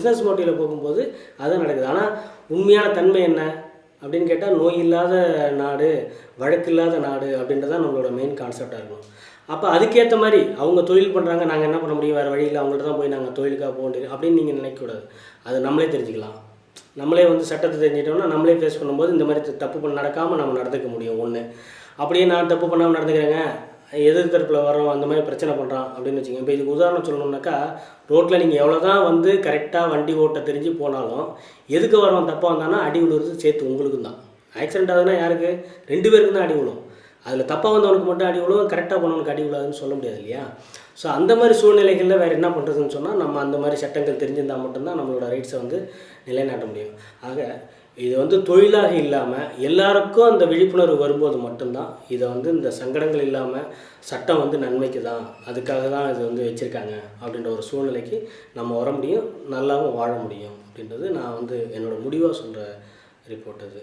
Business மோட்டிவில் போகும்போது அது நடக்குது. ஆனால் உண்மையான தன்மை என்ன அப்படின்னு கேட்டால் நோய் இல்லாத நாடு வழக்கு இல்லாத நாடு அப்படின்றது தான் நம்மளோட மெயின் கான்செப்டாக இருக்கும் அப்போ அதுக்கேற்ற மாதிரி அவங்க தொழில் பண்ணுறாங்க நாங்கள் என்ன பண்ண முடியும்? வேறு வழியில் அவங்கள்ட்ட தான் போய் நாங்கள் தொழிலுக்காக போக வேண்டியது அப்படின்னு நீங்கள் நினைக்கக்கூடாது அது நம்மளே தெரிஞ்சுக்கலாம். நம்மளே வந்து சட்டத்தை தெரிஞ்சிட்டோம்னா நம்மளே ஃபேஸ் பண்ணும்போது இந்த மாதிரி தப்பு பண்ண நடக்காமல் நம்ம நடந்துக்க முடியும். ஒன்று அப்படியே நான் தப்பு பண்ணாமல் நடந்துக்கிறேங்க. எதிர் தரப்பில் வரோம் அந்த மாதிரி பிரச்சனை பண்ணுறான் அப்படின்னு வச்சுக்கோங்க. இப்போ இதுக்கு உதாரணம் சொல்லணுன்னாக்கா ரோட்டில் நீங்கள் எவ்வளோ தான் வந்து கரெக்டாக வண்டி ஓட்ட தெரிஞ்சு போனாலும் எதுக்கு வரவன் தப்பாக வந்தானா அடி விழுறது சேர்த்து உங்களுக்கும் தான் ஆக்சிடென்ட் ஆகுதுன்னா யாருக்கு? ரெண்டு பேருக்கு தான் அடி விழும் அதில் தப்பாக வந்தவனுக்கு மட்டும் அடி விழுவும் கரெக்டாக போனவனுக்கு அடி விழாதுன்னு சொல்ல முடியாது இல்லையா? ஸோ அந்த மாதிரி சூழ்நிலைகளில் வேறு என்ன பண்ணுறதுன்னு சொன்னால் நம்ம அந்த மாதிரி சட்டங்கள் தெரிஞ்சிருந்தால் மட்டும்தான் நம்மளோட ரைட்ஸை வந்து நிலைநாட்ட முடியும். ஆக இது வந்து தொழிலாக இல்லாமல் எல்லாருக்கும் அந்த விழிப்புணர்வு வரும்போது மட்டும்தான் இதை வந்து இந்த சங்கடங்கள் இல்லாமல் சட்டம் வந்து நன்மைக்கு தான் அதுக்காக தான் இது வந்து வச்சுருக்காங்க அப்படின்ற ஒரு சூழ்நிலைக்கு நம்ம வர முடியும் நல்லாவும் வாழ முடியும் அப்படின்றது நான் வந்து என்னோட முடிவாக சொல்கிற ரிப்போர்ட் அது.